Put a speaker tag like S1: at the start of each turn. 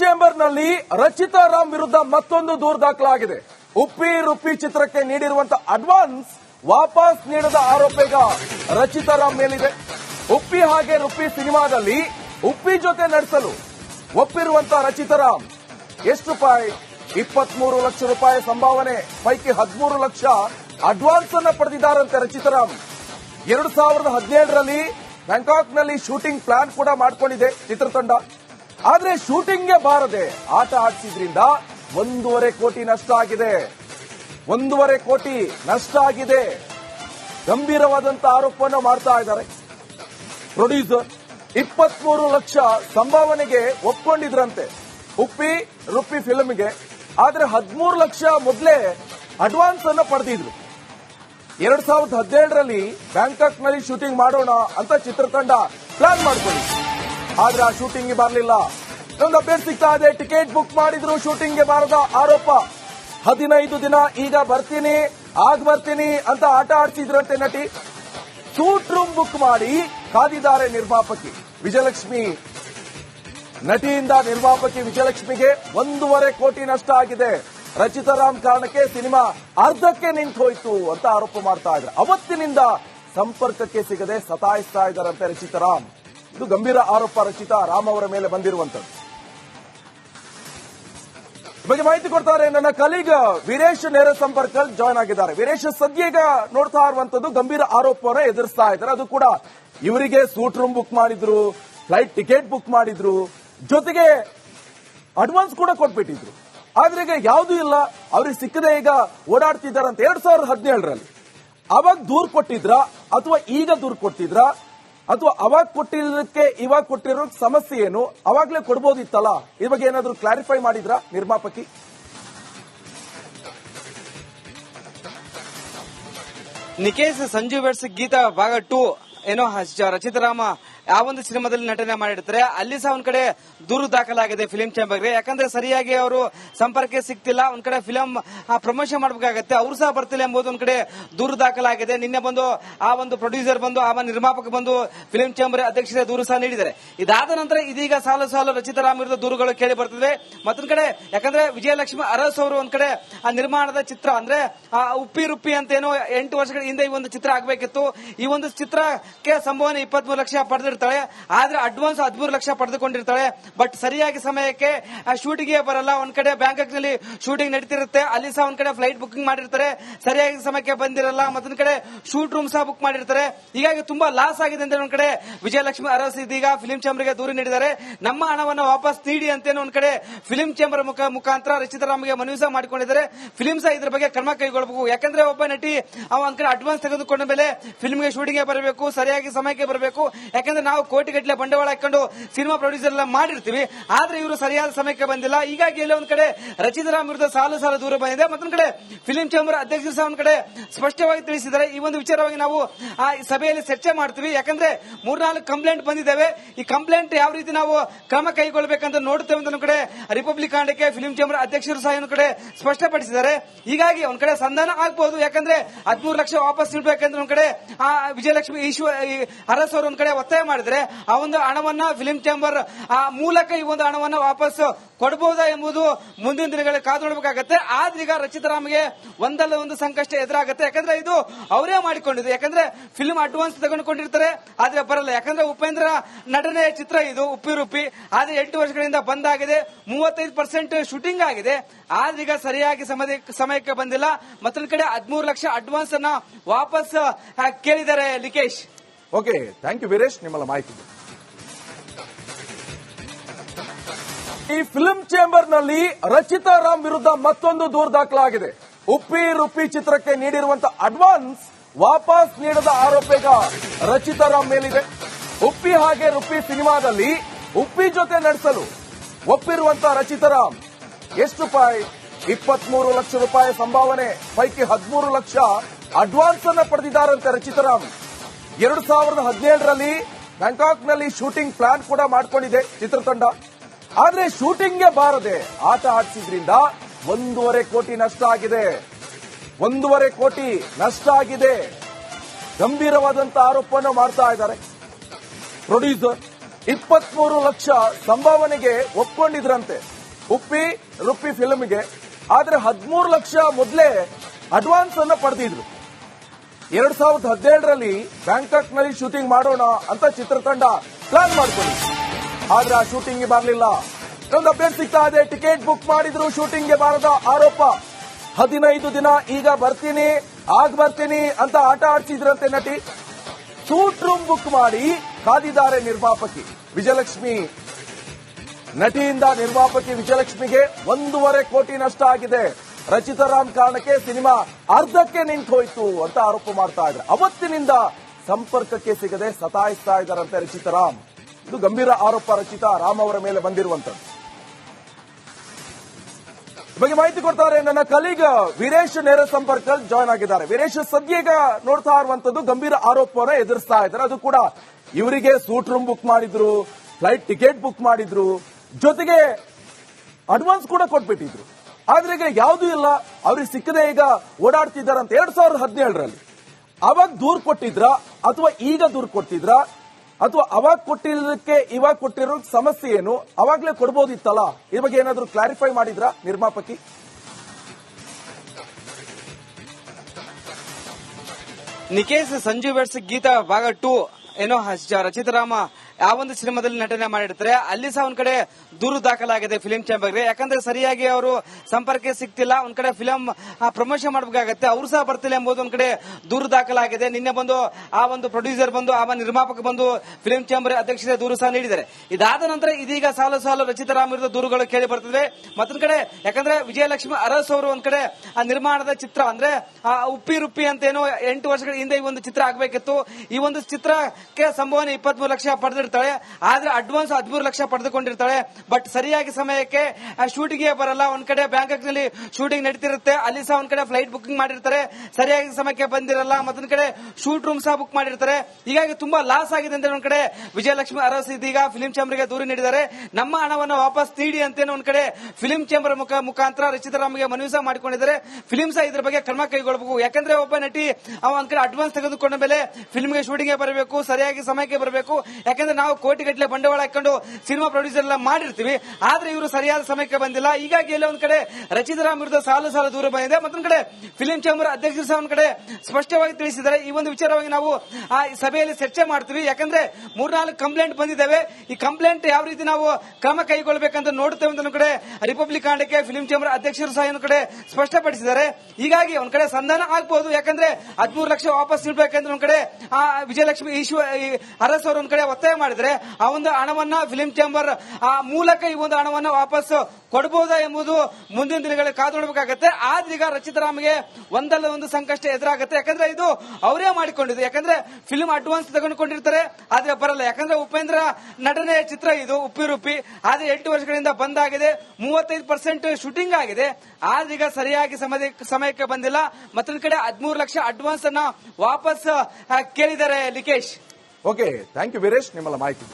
S1: ಚೇಂಬರ್ನಲ್ಲಿ ರಚಿತಾ ರಾಮ್ ವಿರುದ್ಧ ಮತ್ತೊಂದು ದೂರು ದಾಖಲಾಗಿದೆ. ಉಪ್ಪಿ ರುಪ್ಪಿ ಚಿತ್ರಕ್ಕೆ ನೀಡಿರುವಂತಹ ಅಡ್ವಾನ್ಸ್ ವಾಪಸ್ ನೀಡದ ಆರೋಪ ಈಗ ರಚಿತಾ ರಾಮ್ ಮೇಲಿದೆ. ಉಪ್ಪಿ ಹಾಗೆ ರುಪ್ಪಿ ಸಿನಿಮಾದಲ್ಲಿ ಉಪ್ಪಿ ಜೊತೆ ನಡೆಸಲು ಒಪ್ಪಿರುವಂತ ರಚಿತಾ ರಾಮ್. ಎಷ್ಟು ರೂಪಾಯಿ? ಇಪ್ಪತ್ಮೂರು ಲಕ್ಷ ರೂಪಾಯಿ ಸಂಭಾವನೆ, ಪೈಕಿ ಹದಿಮೂರು ಲಕ್ಷ ಅಡ್ವಾನ್ಸ್ ಅನ್ನ ಪಡೆದಿದ್ದಾರಂತೆ ರಚಿತಾರಾಮ್ ಎರಡು ಸಾವಿರದ ಹದಿನೇಳರಲ್ಲಿ ಬ್ಯಾಂಕಾಕ್ನಲ್ಲಿ ಶೂಟಿಂಗ್ ಪ್ಲಾನ್ ಕೂಡ ಮಾಡ್ಕೊಂಡಿದೆ ಚಿತ್ರತಂಡ. ಆದ್ರೆ ಶೂಟಿಂಗ್ಗೆ ಬಾರದೆ ಆಟ ಆಡಿಸಿದ್ರಿಂದ ಒಂದೂವರೆ ಕೋಟಿ ನಷ್ಟ ಆಗಿದೆ. ಒಂದೂವರೆ ಕೋಟಿ ನಷ್ಟ ಆಗಿದೆ. ಗಂಭೀರವಾದಂತಹ ಆರೋಪವನ್ನು ಮಾಡ್ತಾ ಇದ್ದಾರೆ. ಪ್ರೊಡ್ಯೂಸರ್, ಇಪ್ಪತ್ಮೂರು ಲಕ್ಷ ಸಂಭಾವನೆಗೆ ಒಪ್ಕೊಂಡಿದ್ರಂತೆ. ಉಪ್ಪಿ, ರುಪ್ಪಿ ಫಿಲ್ಮ್ಗೆ. ಆದ್ರೆ ಹದಿಮೂರು ಲಕ್ಷ ಮೊದಲೇ ಅಡ್ವಾನ್ಸ್ ಅನ್ನು ಪಡೆದಿದ್ರು. ಎರಡ್ ಸಾವಿರದ ಹದಿನೇಳರಲ್ಲಿ ಬ್ಯಾಂಕಾಕ್ನಲ್ಲಿ ಶೂಟಿಂಗ್ ಮಾಡೋಣ ಅಂತ ಚಿತ್ರತಂಡ ಪ್ಲಾನ್ ಮಾಡ್ಕೊಂಡಿತ್ತು. ಆದ್ರೆ ಆ ಶೂಟಿಂಗ್ ಬರಲಿಲ್ಲ. ನಮ್ದು ಅಪ್ಡೇಟ್ ಸಿಗ್ತಾ ಇದೆ. ಟಿಕೆಟ್ ಬುಕ್ ಮಾಡಿದ್ರು. ಶೂಟಿಂಗ್ಗೆ ಬಾರದ ಆರೋಪ. ಹದಿನೈದು ದಿನ ಈಗ ಬರ್ತೀನಿ, ಆಗ ಬರ್ತೀನಿ ಅಂತ ಆಟ ಆಡ್ತಿದ್ರಂತೆ ನಟಿ. ಶೂಟ್ ರೂಮ್ ಬುಕ್ ಮಾಡಿ ಕಾದಿದ್ದಾರೆ ನಿರ್ಮಾಪಕಿ ವಿಜಯಲಕ್ಷ್ಮಿ. ನಟಿಯಿಂದ ನಿರ್ಮಾಪಕಿ ವಿಜಯಲಕ್ಷ್ಮಿಗೆ ಒಂದೂವರೆ ಕೋಟಿ ನಷ್ಟ ಆಗಿದೆ. ರಚಿತಾರಾಮ್ ಕಾರಣಕ್ಕೆ ಸಿನಿಮಾ ಅರ್ಧಕ್ಕೆ ನಿಂತು ಹೋಯ್ತು ಅಂತ ಆರೋಪ ಮಾಡ್ತಾ ಇದ್ದಾರೆ ಅವತ್ತಿನಿಂದ ಸಂಪರ್ಕಕ್ಕೆ ಸಿಗದೆ ಸತಾಯಿಸ್ತಾ ಇದ್ದಾರಂತೆ ರಚಿತಾರಾಮ್ ಇದು ಗಂಭೀರ ಆರೋಪ ರಚಿತಾ ರಾಮ್ ಅವರ ಮೇಲೆ ಬಂದಿರುವಂತದ್ದು. ಬಗ್ಗೆ ಮಾಹಿತಿ ಕೊಡ್ತಾರೆ, ನನ್ನ ಕಲೀಗ್ ವೀರೇಶ್ ನೇರ ಸಂಪರ್ಕ ಜಾಯ್ನ್ ಆಗಿದ್ದಾರೆ. ವೀರೇಶ್ ಸದ್ಯ ಈಗ ನೋಡ್ತಾ ಇರುವಂತದ್ದು ಗಂಭೀರ ಆರೋಪವನ್ನು ಎದುರಿಸ್ತಾ ಇದ್ದಾರೆ. ಅದು ಕೂಡ ಇವರಿಗೆ ಸೂಟ್ ರೂಮ್ ಬುಕ್ ಮಾಡಿದ್ರು ಫ್ಲೈಟ್ ಟಿಕೆಟ್ ಬುಕ್ ಮಾಡಿದ್ರು, ಜೊತೆಗೆ ಅಡ್ವಾನ್ಸ್ ಕೂಡ ಕೊಟ್ಬಿಟ್ಟಿದ್ರು. ಆದ್ರೆ ಈಗ ಯಾವುದೂ ಇಲ್ಲ. ಅವ್ರಿಗೆ ಸಿಕ್ಕದೆ ಈಗ ಓಡಾಡ್ತಿದ್ದಾರಂತ ಎರಡ್ ಸಾವಿರದ ಹದಿನೇಳರಲ್ಲಿ. ಅವಾಗ ದೂರ್ ಕೊಟ್ಟಿದ್ರ ಅಥವಾ ಈಗ ದೂರ್ ಕೊಟ್ಟಿದ್ರ ಅಥವಾ ಅವಾಗ ಕೊಟ್ಟಿರೋದಕ್ಕೆ ಇವಾಗ ಕೊಟ್ಟಿರೋ ಸಮಸ್ಯೆ ಏನು? ಅವಾಗಲೇ ಕೊಡ್ಬೋದಿತ್ತಲ್ಲ? ಈ ಬಗ್ಗೆ ಏನಾದರೂ ಕ್ಲಾರಿಫೈ ಮಾಡಿದ್ರ ನಿರ್ಮಾಪಕಿ?
S2: ನಿಕೇಶ್ ಸಂಜು ಬೆಡ್ಸ್ ಗೀತಾ ಭಾಗ ಟೂ ಏನೋ ರಚಿತಾರಾಮ ಆ ಒಂದು ಸಿನಿಮಾದಲ್ಲಿ ನಟನೆ ಮಾಡಿರ್ತಾರೆ. ಅಲ್ಲಿ ಸಹ ಒಂದ್ ಕಡೆ ದೂರು ದಾಖಲಾಗಿದೆ ಫಿಲಿಂ ಚೇಂಬರ್ಗೆ. ಯಾಕಂದ್ರೆ ಸರಿಯಾಗಿ ಅವರು ಸಂಪರ್ಕ ಸಿಗ್ತಿಲ್ಲ. ಒಂದ್ ಕಡೆ ಫಿಲಂ ಪ್ರಮೋಷನ್ ಮಾಡಬೇಕಾಗತ್ತೆ. ಅವ್ರು ಸಹ ಬರ್ತಿಲ್ಲ ಎಂಬುದು ಒಂದ್ ಕಡೆ ದೂರು ದಾಖಲಾಗಿದೆ. ನಿನ್ನೆ ಬಂದು ಆ ಒಂದು ಪ್ರೊಡ್ಯೂಸರ್ ಬಂದು, ಆ ಒಂದು ನಿರ್ಮಾಪಕ ಬಂದು ಫಿಲಿಂ ಚೇಂಬರ್ ಅಧ್ಯಕ್ಷರೇ ದೂರು ಸಹ ನೀಡಿದ್ದಾರೆ. ಇದಾದ ನಂತರ ಇದೀಗ ಸಾಲು ಸಾಲು ರಚಿತಾರಾಮ್ ವಿರುದ್ಧ ದೂರುಗಳು ಕೇಳಿ ಬರ್ತದೆ. ಮತ್ತೊಂದ್ ಕಡೆ, ಯಾಕಂದ್ರೆ ವಿಜಯಲಕ್ಷ್ಮಿ ಅರಸ್ ಅವರು ಒಂದ್ ಕಡೆ ಆ ನಿರ್ಮಾಣದ ಚಿತ್ರ, ಅಂದ್ರೆ, ಆ, ಉಪ್ಪಿ ರುಪ್ಪಿ ಅಂತ ಏನೋ ಎಂಟು ವರ್ಷಗಳ ಹಿಂದೆ ಈ ಒಂದು ಚಿತ್ರ ಆಗ್ಬೇಕಿತ್ತು. ಈ ಒಂದು ಚಿತ್ರಕ್ಕೆ ಸಂಭಾವನೆ ಇಪ್ಪತ್ಮೂರು ಲಕ್ಷ ಪಡೆದಿರ್ತಾಳೆ. ಆದ್ರೆ ಅಡ್ವಾನ್ಸ್ ಹದಿಮೂರು ಲಕ್ಷ ಪಡೆದುಕೊಂಡಿರ್ತಾಳೆ. ಬಟ್ ಸರಿಯಾಗಿ ಸಮಯಕ್ಕೆ ಶೂಟಿಂಗ್ಗೆ ಬರಲ್ಲ. ಒಂದ್ ಕಡೆ ಬ್ಯಾಂಕಾಕ್ನಲ್ಲಿ ಶೂಟಿಂಗ್ ನಡೀತಿರುತ್ತೆ. ಅಲ್ಲಿ ಸಹ ಒಂದ್ ಕಡೆ ಫ್ಲೈಟ್ ಬುಕಿಂಗ್ ಮಾಡಿರ್ತಾರೆ. ಸರಿಯಾಗಿ ಸಮಯಕ್ಕೆ ಬಂದಿರಲ್ಲ. ಮತ್ತೊಂದ್ ಕಡೆ ಶೂಟ್ ರೂಮ್ ಸಹ ಬುಕ್ ಮಾಡಿರ್ತಾರೆ. ಹೀಗಾಗಿ ತುಂಬಾ ಲಾಸ್ ಆಗಿದೆ ಅಂತ ಒಂದ್ ಕಡೆ ವಿಜಯಲಕ್ಷ್ಮಿ ಅರಸ್ ಇದೀಗ ಫಿಲಿಂ ಚೇಂಬರ್ಗೆ ದೂರು ನೀಡಿದ್ದಾರೆ. ನಮ್ಮ ಹಣವನ್ನು ವಾಪಸ್ ನೀಡಿ ಅಂತ ಒಂದ್ ಕಡೆ ಫಿಲಿಂ ಚೇಂಬರ್ ಮುಖ ಮುಖಾಂತರ ರಚಿತಾರಾಮ್ಗೆ ಮನವಿ ಸಹ ಮಾಡಿಕೊಂಡಿದ್ದಾರೆ. ಫಿಲಿಂ ಸಹ ಇದ್ರ ಬಗ್ಗೆ ಕ್ರಮ ಕೈಗೊಳ್ಳಬೇಕು ಯಾಕಂದ್ರೆ ಒಬ್ಬ ನಟಿ ಒಂದ್ ಕಡೆ ಅಡ್ವಾನ್ಸ್ ತೆಗೆದುಕೊಂಡ ಮೇಲೆ ಫಿಲ್ಮ್ಗೆ ಶೂಟಿಂಗ್ಗೆ ಬರಬೇಕು. ಸರಿಯಾಗಿ ಸಮಯಕ್ಕೆ ಬರಬೇಕು. ಯಾಕಂದ್ರೆ ನಾವು ಕೋಟಿಗಟ್ಟಲೆ ಬಂಡವಾಳ ಹಾಕೊಂಡು ಸಿನಿಮಾ ಪ್ರೊಡ್ಯೂಸರ್ ಎಲ್ಲ ಮಾಡಿರ್ತೀವಿ. ಆದ್ರೆ ಇವರು ಸರಿಯಾದ ಸಮಯಕ್ಕೆ ಬಂದಿಲ್ಲ. ಹೀಗಾಗಿ ಎಲ್ಲ ಒಂದ್ ಕಡೆ ರಚಿತಾರಾಮ್ ವಿರುದ್ಧ ಸಾಲು ಸಾಲು ದೂರ ಬಂದಿದೆ. ಮತ್ತೊಂದ್ ಕಡೆ ಫಿಲಿಂ ಚೇಂಬರ್ ಅಧ್ಯಕ್ಷರು ಸಹ ಒಂದ್ ಕಡೆ ಸ್ಪಷ್ಟವಾಗಿ ತಿಳಿಸಿದ್ದಾರೆ. ಈ ಒಂದು ವಿಚಾರವಾಗಿ ನಾವು ಆ ಸಭೆಯಲ್ಲಿ ಚರ್ಚೆ ಮಾಡ್ತೀವಿ. ಯಾಕಂದ್ರೆ ಮೂರ್ನಾಲ್ಕು ಕಂಪ್ಲೇಂಟ್ ಬಂದಿದ್ದಾವೆ. ಈ ಕಂಪ್ಲೇಂಟ್ ಯಾವ ರೀತಿ ನಾವು ಕ್ರಮ ಕೈಗೊಳ್ಳಬೇಕಂತ ನೋಡುತ್ತೇವೆ ಅಂತ ಕಡೆ ರಿಪಬ್ಲಿಕ್ ಕಾಂಡಕ್ಕೆ ಫಿಲಿಂ ಚೇಂಬರ್ ಅಧ್ಯಕ್ಷರು ಸಹ ಒಂದ್ ಕಡೆ ಸ್ಪಷ್ಟಪಡಿಸಿದ್ದಾರೆ. ಹೀಗಾಗಿ ಒಂದ್ ಕಡೆ ಸಂಧಾನ ಆಗ್ಬಹುದು ಯಾಕಂದ್ರೆ ಹದಿಮೂರು ಲಕ್ಷ ವಾಪಸ್ ನೀಡಬೇಕಂದ್ರೆ ಒಂದ್ ಕಡೆ ಆ ವಿಜಯಲಕ್ಷ್ಮಿ ಈಶ್ವರ್ ಅರಸ್ ಅವರು ಒಂದ್ ಕಡೆ ಒತ್ತಾಯ ಮಾಡಿದ್ರೆ ಆ ಒಂದು ಹಣವನ್ನ ಫಿಲಿಂ ಚೇಂಬರ್ ಆ ಮೂಲಕ ಈ ಒಂದು ಹಣವನ್ನ ವಾಪಸ್ ಕೊಡಬಹುದಾ ಎಂಬುದು ಮುಂದಿನ ದಿನಗಳಲ್ಲಿ ಕಾದು ನೋಡಬೇಕಾಗತ್ತೆ. ಆದ್ರೆ ಈಗ ರಚಿತಾರಾಮ್ಗೆ ಒಂದಲ್ಲ ಒಂದು ಸಂಕಷ್ಟ ಎದುರಾಗುತ್ತೆ. ಯಾಕಂದ್ರೆ ಇದು ಅವರೇ ಮಾಡಿಕೊಂಡಿದ್ದು. ಯಾಕಂದ್ರೆ ಫಿಲ್ಮ್ ಅಡ್ವಾನ್ಸ್ ತಗೊಂಡ್ಕೊಂಡಿರ್ತಾರೆ ಆದ್ರೆ ಬರಲ್ಲ. ಯಾಕಂದ್ರೆ ಉಪೇಂದ್ರ ನಟನೆ ಚಿತ್ರ ಇದು, ಉಪ್ಪಿ ರುಪಿ. ಆದ್ರೆ ಎಂಟು ವರ್ಷಗಳಿಂದ ಬಂದ್ ಆಗಿದೆ. ಮೂವತ್ತೈದು ಪರ್ಸೆಂಟ್ ಶೂಟಿಂಗ್ ಆಗಿದೆ. ಆದ್ರೆ ಈಗ ಸರಿಯಾಗಿ ಸಮಯ- ಸಮಯಕ್ಕೆ ಬಂದಿಲ್ಲ. ಮತ್ತೊಂದ್ ಕಡೆ ಹದಿಮೂರು ಲಕ್ಷ ಅಡ್ವಾನ್ಸ್ ಅನ್ನ ವಾಪಸ್ ಕೇಳಿದ್ದಾರೆ Likesh.
S1: Okay thank you Veeresh ನಿಮ್ಮಲ್ಲ ಮಾಹಿತಿ ಈ ಫಿಲ್ಮ್ ಚೇಂಬರ್ನಲ್ಲಿ ರಚಿತಾ ರಾಮ್ ವಿರುದ್ಧ ಮತ್ತೊಂದು ದೂರು ದಾಖಲಾಗಿದೆ. ಉಪ್ಪಿ ರುಪ್ಪಿ ಚಿತ್ರಕ್ಕೆ ನೀಡಿರುವಂತಹ ಅಡ್ವಾನ್ಸ್ ವಾಪಸ್ ನೀಡದ ಆರೋಪ ಈಗ ರಚಿತಾ ರಾಮ್ ಮೇಲಿದೆ. ಉಪ್ಪಿ ಹಾಗೆ ರುಪ್ಪಿ ಸಿನಿಮಾದಲ್ಲಿ ಉಪ್ಪಿ ಜೊತೆ ನಡೆಸಲು ಒಪ್ಪಿರುವಂತಹ ರಚಿತಾ ರಾಮ್ ಎಷ್ಟು ರೂಪಾಯಿ ಇಪ್ಪತ್ಮೂರು ಲಕ್ಷ ರೂಪಾಯಿ ಸಂಭಾವನೆ, ಪೈಕಿ ಹದಿಮೂರು ಲಕ್ಷ ಅಡ್ವಾನ್ಸ್ ಅನ್ನ ಪಡೆದಿದ್ದಾರಂತೆ ರಚಿತಾರಾಮ್ ಎರಡು ಸಾವಿರದ ಹದಿನೇಳರಲ್ಲಿ ಬ್ಯಾಂಕಾಕ್ನಲ್ಲಿ ಶೂಟಿಂಗ್ ಪ್ಲಾನ್ ಕೂಡ ಮಾಡ್ಕೊಂಡಿದೆ ಚಿತ್ರತಂಡ. ಆದ್ರೆ ಶೂಟಿಂಗ್ಗೆ ಬಾರದೆ ಆಟ ಆಡಿಸಿದ್ರಿಂದ ಒಂದೂವರೆ ಕೋಟಿ ನಷ್ಟ ಆಗಿದೆ. ಒಂದೂವರೆ ಕೋಟಿ ನಷ್ಟ ಆಗಿದೆ. ಗಂಭೀರವಾದಂತಹ ಆರೋಪವನ್ನು ಮಾಡ್ತಾ ಇದ್ದಾರೆ. ಪ್ರೊಡ್ಯೂಸರ್, ಇಪ್ಪತ್ಮೂರು ಲಕ್ಷ ಸಂಭಾವನೆಗೆ ಒಪ್ಕೊಂಡಿದ್ರಂತೆ. ಉಪ್ಪಿ, ರುಪ್ಪಿ ಫಿಲ್ಮ್ಗೆ. ಆದ್ರೆ ಹದಿಮೂರು ಲಕ್ಷ ಮೊದಲೇ ಅಡ್ವಾನ್ಸ್ ಅನ್ನು ಪಡೆದಿದ್ರು. ಎರಡ್ ಸಾವಿರದ ಹದಿನೇಳರಲ್ಲಿ ಬ್ಯಾಂಕಾಕ್ನಲ್ಲಿ ಶೂಟಿಂಗ್ ಮಾಡೋಣ ಅಂತ ಚಿತ್ರತಂಡ ಪ್ಲಾನ್ ಮಾಡ್ಕೊಳ್ಳಿ. ಆದ್ರೆ ಆ ಶೂಟಿಂಗ್ ಬರಲಿಲ್ಲ. ಒಂದು ಅಪ್ಡೇಟ್ ಸಿಗ್ತಾ ಇದೆ. ಟಿಕೆಟ್ ಬುಕ್ ಮಾಡಿದ್ರು ಶೂಟಿಂಗ್ಗೆ ಬಾರದ ಆರೋಪ. ಹದಿನೈದು ದಿನ ಈಗ ಬರ್ತೀನಿ, ಆಗ ಬರ್ತೀನಿ ಅಂತ ಆಟ ಆಡ್ಸಿದ್ರಂತೆ ನಟಿ. ಸೂಟ್ ರೂಮ್ ಬುಕ್ ಮಾಡಿ ಕಾದಿದ್ದಾರೆ ನಿರ್ಮಾಪಕಿ ವಿಜಯಲಕ್ಷ್ಮಿ. ನಟಿಯಿಂದ ನಿರ್ಮಾಪಕಿ ವಿಜಯಲಕ್ಷ್ಮಿಗೆ ಒಂದೂವರೆ ಕೋಟಿ ನಷ್ಟ ಆಗಿದೆ. ರಚಿತಾರಾಮ್ ಕಾರಣಕ್ಕೆ ಸಿನಿಮಾ ಅರ್ಧಕ್ಕೆ ನಿಂತು ಹೋಯ್ತು ಅಂತ ಆರೋಪ ಮಾಡ್ತಾ ಇದ್ದಾರೆ. ಅವತ್ತಿನಿಂದ ಸಂಪರ್ಕಕ್ಕೆ ಸಿಗದೆ ಸತಾಯಿಸ್ತಾ ಇದ್ದಾರಂತೆ ರಚಿತಾರಾಮ್ ಇದು ಗಂಭೀರ ಆರೋಪ ರಚಿತಾ ರಾಮ್ ಅವರ ಮೇಲೆ ಬಂದಿರುವಂತದ್ದು ಬಗ್ಗೆ ಮಾಹಿತಿ ಕೊಡ್ತಾರೆ ನನ್ನ ಕಲೀಗ ವೀರೇಶ್ ನೇರ ಸಂಪರ್ಕ ಜಾಯ್ನ್ ಆಗಿದ್ದಾರೆ. ವೀರೇಶ್ ಸದ್ಯೀಗ ನೋಡ್ತಾ ಇರುವಂತದ್ದು ಗಂಭೀರ ಆರೋಪವನ್ನ ಎದುರಿಸ್ತಾ ಇದ್ದಾರೆ. ಅದು ಕೂಡ ಇವರಿಗೆ ಸೂಟ್ ರೂಮ್ ಬುಕ್ ಮಾಡಿದ್ರು ಫ್ಲೈಟ್ ಟಿಕೆಟ್ ಬುಕ್ ಮಾಡಿದ್ರು, ಜೊತೆಗೆ ಅಡ್ವಾನ್ಸ್ ಕೂಡ ಕೊಟ್ಬಿಟ್ಟಿದ್ರು. ಆದ್ರೆ ಈಗ ಯಾವುದೂ ಇಲ್ಲ. ಅವ್ರಿಗೆ ಸಿಕ್ಕದೆ ಈಗ ಓಡಾಡ್ತಿದ್ದಾರೆ ಅಂತ ಎರಡ್ ಸಾವಿರದ ಹದಿನೇಳರಲ್ಲಿ. ಅವಾಗ ದೂರ್ ಕೊಟ್ಟಿದ್ರ? ಅಥವಾ ಈಗ ದೂರ್ ಕೊಟ್ಟಿದ್ರ? ಅಥವಾ ಅವಾಗ ಕೊಟ್ಟಿರೋದಕ್ಕೆ ಇವಾಗ ಕೊಟ್ಟಿರೋ ಸಮಸ್ಯೆ ಏನು? ಅವಾಗ್ಲೇ ಕೊಡ್ಬೋದಿತ್ತಲ್ಲ? ಈ ಬಗ್ಗೆ ಏನಾದರೂ ಕ್ಲಾರಿಫೈ ಮಾಡಿದ್ರ ನಿರ್ಮಾಪಕಿ?
S2: ನಿಕೇಶ್ ಸಂಜೀವ್ ಬೆಡ್ಸ್ ಗೀತಾ ಭಾಗ ಟೂ. ಏನೋ ರಚಿತರಾಮ ರಚಿತಾರಾಮ ಆ ಒಂದು ಸಿನಿಮಾದಲ್ಲಿ ನಟನೆ ಮಾಡಿರ್ತಾರೆ. ಅಲ್ಲಿ ಸಹ ಒಂದ್ ಕಡೆ ದೂರು ದಾಖಲಾಗಿದೆ ಫಿಲಿಂ ಚೇಂಬರ್ಗೆ. ಯಾಕಂದ್ರೆ ಸರಿಯಾಗಿ ಅವರು ಸಂಪರ್ಕ ಸಿಗ್ತಿಲ್ಲ. ಒಂದ್ ಕಡೆ ಫಿಲಂ ಪ್ರಮೋಷನ್ ಮಾಡಬೇಕಾಗತ್ತೆ. ಅವರು ಸಹ ಬರ್ತಿಲ್ಲ ಎಂಬುದು ಒಂದ್ ಕಡೆ ದೂರು ದಾಖಲಾಗಿದೆ. ನಿನ್ನೆ ಬಂದು ಆ ಒಂದು ಪ್ರೊಡ್ಯೂಸರ್ ಬಂದು, ಆ ನಿರ್ಮಾಪಕ ಬಂದು ಫಿಲಿಂ ಚೇಂಬರ್ ಅಧ್ಯಕ್ಷರ ದೂರು ಸಹ ನೀಡಿದ್ದಾರೆ. ಇದಾದ ನಂತರ ಇದೀಗ ಸಾಲು ಸಾಲು ರಚಿತಾರಾಮ್ ವಿರುದ್ಧ ದೂರುಗಳು ಕೇಳಿ ಬರ್ತದೆ. ಮತ್ತೊಂದ್ ಕಡೆ, ಯಾಕಂದ್ರೆ ವಿಜಯಲಕ್ಷ್ಮಿ ಅರಸ್ ಅವರು ಒಂದ್ ಕಡೆ ಆ ನಿರ್ಮಾಣದ ಚಿತ್ರ, ಅಂದ್ರೆ ಉಪ್ಪಿ ರುಪ್ಪಿ ಅಂತ ಏನೋ ಎಂಟು ವರ್ಷಗಳ ಹಿಂದೆ ಈ ಒಂದು ಚಿತ್ರ ಆಗ್ಬೇಕಿತ್ತು. ಈ ಒಂದು ಚಿತ್ರಕ್ಕೆ ಸಂಭಾವನೆ ಇಪ್ಪತ್ಮೂರು ಲಕ್ಷ ಪಡೆದಿರ್ತಾಳೆ. ಆದ್ರೆ ಅಡ್ವಾನ್ಸ್ ಹದಿಮೂರು ಲಕ್ಷ ಪಡೆದುಕೊಂಡಿರ್ತಾಳೆ. ಬಟ್ ಸರಿಯಾಗಿ ಸಮಯಕ್ಕೆ ಶೂಟಿಂಗ್ ಬರಲ್ಲ. ಒಂದ್ ಕಡೆ ಬ್ಯಾಂಕಾಕ್ನಲ್ಲಿ ಶೂಟಿಂಗ್ ನಡೀತಿರುತ್ತೆ. ಅಲ್ಲಿ ಸಹ ಒಂದ್ ಕಡೆ ಫ್ಲೈಟ್ ಬುಕಿಂಗ್ ಮಾಡಿರ್ತಾರೆ. ಸರಿಯಾಗಿ ಸಮಯಕ್ಕೆ ಬಂದಿರಲ್ಲ. ಮತ್ತೊಂದ್ ಕಡೆ ಶೂಟ್ ರೂಮ್ ಸಹ ಬುಕ್ ಮಾಡಿರ್ತಾರೆ. ಹೀಗಾಗಿ ತುಂಬಾ ಲಾಸ್ ಆಗಿದೆ ಅಂತ ಒಂದ್ ಕಡೆ ವಿಜಯಲಕ್ಷ್ಮಿ ಅರಸ್ ಇದೀಗ ಫಿಲಿಂ ಚೇಂಬರ್ಗೆ ದೂರು ನೀಡಿದ್ದಾರೆ. ನಮ್ಮ ಹಣವನ್ನು ವಾಪಸ್ ನೀಡಿ ಅಂತೇನೋ ಒಂದ್ ಕಡೆ ಫಿಲಿಂ ಚೇಂಬರ್ ಮುಖ ಮುಖಾಂತರ ರಚಿತಾರಾಮ್ಗೆ ಮನವಿ ಸಹ ಮಾಡಿಕೊಂಡಿದ್ದಾರೆ. ಫಿಲಿಂ ಸಹ ಇದ್ರ ಬಗ್ಗೆ ಕ್ರಮ ಕೈಗೊಳ್ಳಬೇಕು. ಯಾಕಂದ್ರೆ ಒಬ್ಬ ನಟಿ ಒಂದ್ ಕಡೆ ಅಡ್ವಾನ್ಸ್ ತೆಗೆದುಕೊಂಡ ಮೇಲೆ ಫಿಲ್ಮ್ಗೆ ಶೂಟಿಂಗ್ಗೆ ಬರಬೇಕು. ಸರಿಯಾಗಿ ಸಮಯಕ್ಕೆ ಬರಬೇಕು. ಯಾಕಂದ್ರೆ ನಾವು ಕೋಟಿಗಟ್ಟಲೆ ಬಂಡವಾಳ ಹಾಕೊಂಡು ಸಿನಿಮಾ ಪ್ರೊಡ್ಯೂಸರ್ ಎಲ್ಲ ಮಾಡಿರ್ತೀವಿ. ಆದ್ರೆ ಇವರು ಸರಿಯಾದ ಸಮಯಕ್ಕೆ ಬಂದಿಲ್ಲ. ಹೀಗಾಗಿ ಎಲ್ಲ ಒಂದ್ ಕಡೆ ರಚಿತಾರಾಮ್ ವಿರುದ್ಧ ಸಾಲು ಸಾಲು ದೂರ ಬಂದಿದೆ. ಮತ್ತೊಂದ್ ಕಡೆ ಫಿಲಿಂ ಚೇಂಬರ್ ಅಧ್ಯಕ್ಷರು ಸಹ ಒಂದ್ ಕಡೆ ಸ್ಪಷ್ಟವಾಗಿ ತಿಳಿಸಿದ್ದಾರೆ. ಈ ಒಂದು ವಿಚಾರವಾಗಿ ನಾವು ಆ ಸಭೆಯಲ್ಲಿ ಚರ್ಚೆ ಮಾಡ್ತೀವಿ. ಯಾಕಂದ್ರೆ ಮೂರ್ನಾಲ್ಕು ಕಂಪ್ಲೇಂಟ್ ಬಂದಿದ್ದಾವೆ. ಈ ಕಂಪ್ಲೇಂಟ್ ಯಾವ ರೀತಿ ನಾವು ಕ್ರಮ ಕೈಗೊಳ್ಳಬೇಕಂತ ನೋಡುತ್ತೇವೆ ಅಂತ ಕಡೆ ರಿಪಬ್ಲಿಕ್ ಕಾಂಡಕ್ಕೆ ಫಿಲಿಂ ಚೇಂಬರ್ ಅಧ್ಯಕ್ಷರು ಸಹ ಒಂದ್ ಕಡೆ ಸ್ಪಷ್ಟಪಡಿಸಿದ್ದಾರೆ. ಹೀಗಾಗಿ ಒಂದ್ ಕಡೆ ಸಂಧಾನ ಆಗಬಹುದು ಯಾಕಂದ್ರೆ ಹದಿಮೂರು ಲಕ್ಷ ವಾಪಸ್ ನೀಡಬೇಕಂದ್ರೆ ಒಂದ್ ಕಡೆ ಆ ವಿಜಯಲಕ್ಷ್ಮಿ ಈಶ್ವರ ಅರಸ್ ಅವರು ಒಂದ್ ಕಡೆ ಒತ್ತಾಯ ಮಾಡಿದ್ರೆ ಆ ಒಂದು ಹಣವನ್ನ ಫಿಲಿಂ ಚೇಂಬರ್ ಆ ಮೂಲಕ ಈ ಒಂದು ಹಣವನ್ನ ವಾಪಸ್ ಕೊಡಬಹುದಾ ಎಂಬುದು ಮುಂದಿನ ದಿನಗಳಲ್ಲಿ ಕಾದು ನೋಡಬೇಕಾಗತ್ತೆ ಆದ್ರೀಗ ರಚಿತರಾಮ್ಗೆ ಒಂದಲ್ಲ ಒಂದು ಸಂಕಷ್ಟ ಎದುರಾಗುತ್ತೆ. ಯಾಕಂದ್ರೆ ಇದು ಅವರೇ ಮಾಡಿಕೊಂಡಿದ್ದು. ಯಾಕಂದ್ರೆ ಫಿಲ್ಮ್ ಅಡ್ವಾನ್ಸ್ ತಗೊಂಡ್ಕೊಂಡಿರ್ತಾರೆ ಆದ್ರೆ ಬರಲ್ಲ. ಯಾಕಂದ್ರೆ ಉಪೇಂದ್ರ ನಟನೆ ಚಿತ್ರ ಇದು, ಉಪ್ಪಿ ರುಪ್ಪಿ ಆದ್ರೆ ಎಂಟು ವರ್ಷಗಳಿಂದ ಬಂದ್ ಆಗಿದೆ. ಮೂವತ್ತೈದು ಪರ್ಸೆಂಟ್ ಶೂಟಿಂಗ್ ಆಗಿದೆ. ಆದ್ರೀಗ ಸರಿಯಾಗಿ ಸಮಯಕ್ಕೆ ಬಂದಿಲ್ಲ. ಮತ್ತೊಂದ್ ಕಡೆ ಹದಿಮೂರು ಲಕ್ಷ ಅಡ್ವಾನ್ಸ್ ಅನ್ನ ವಾಪಸ್ ಕೇಳಿದ್ದಾರೆ Likesh.
S1: Okay thank you Veeresh ನಿಮ್ಮಲ್ಲ ಮಾಹಿತಿ